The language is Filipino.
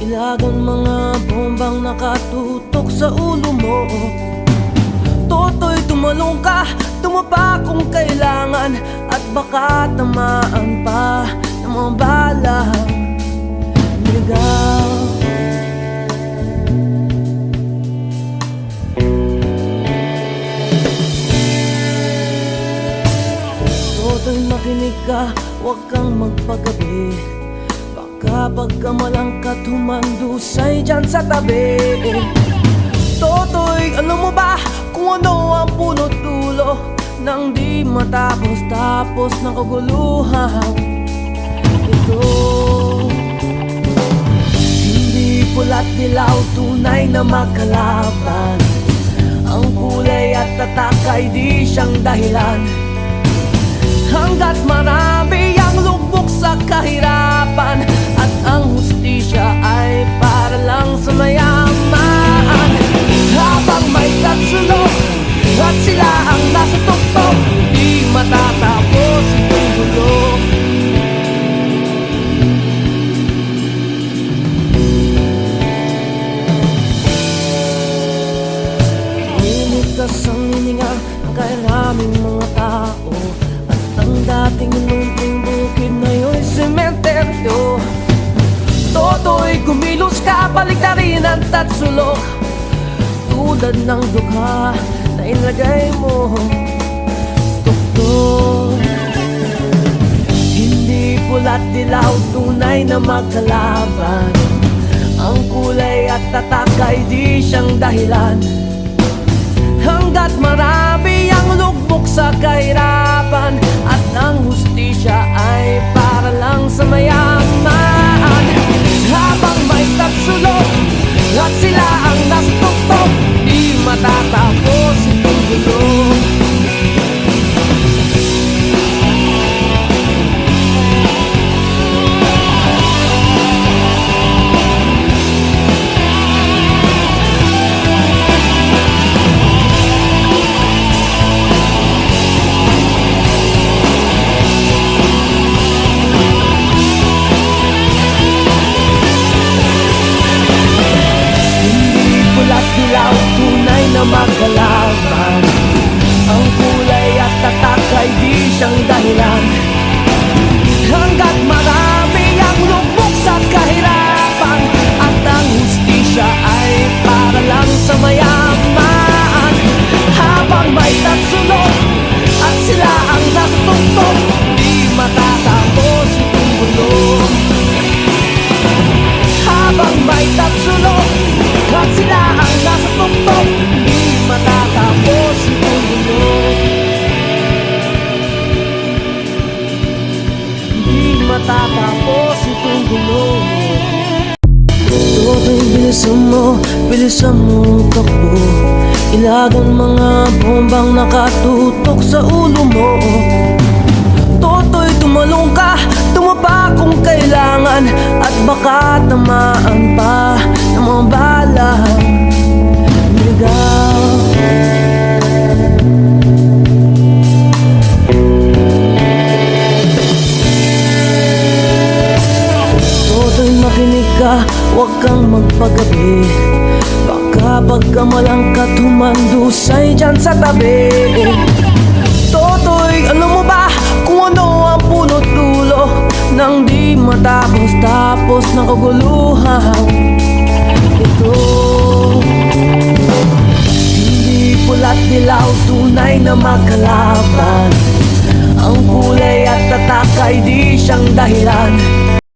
Ilagan mga bombang nakatutok sa ulo mo. Toto'y tumalong ka, tumapa kung kailangan. At baka tamaan pa ng mga balang niligaw. Toto'y makinig ka, huwag kang magpagabi Baka pagkamalang ka tumandusay dyan sa tabi. Toto'y alam mo ba? Kung ano ang punot dulo Nang di matapos tapos ng kaguluhan. Ito. Hindi pula't dilaw tunay na makalaban. Ang kulay at tatak ay di siyang dahilan. Hanggat marami ng kairaming mga tao. At ang dating lunting bukid na yun sementeryo. Toto'y kumilos ka, balik na rin ang tatsulok. Tulad ng dukha na ilagay mo. Tuktok Hindi pula't dilaw, tunay na magkalaban. Ang kulay at tatak ay di siyang dahilan. Hanggat marami sa kahirapan At ang hustisya ay para lang sa mayaman na magkalaban Ang kulay at tatak ay di siyang dahilan bilisan mo, bilisan mo ang takbo. Ilagan mga bombang nakatutok sa ulo mo. Toto'y tumalong ka, tumapa kung kailangan. At baka tamaan pa ng mga huwag kang magpagabi. Baka pagkamalang ka tumandusay dyan sa tabi. Toto'y ano mo ba kung ano ang punot dulo Nang di matapos tapos ng kaguluhan Ito. Hindi pula't dilaw tunay na magkalaban Ang kulay at tatak ay di siyang dahilan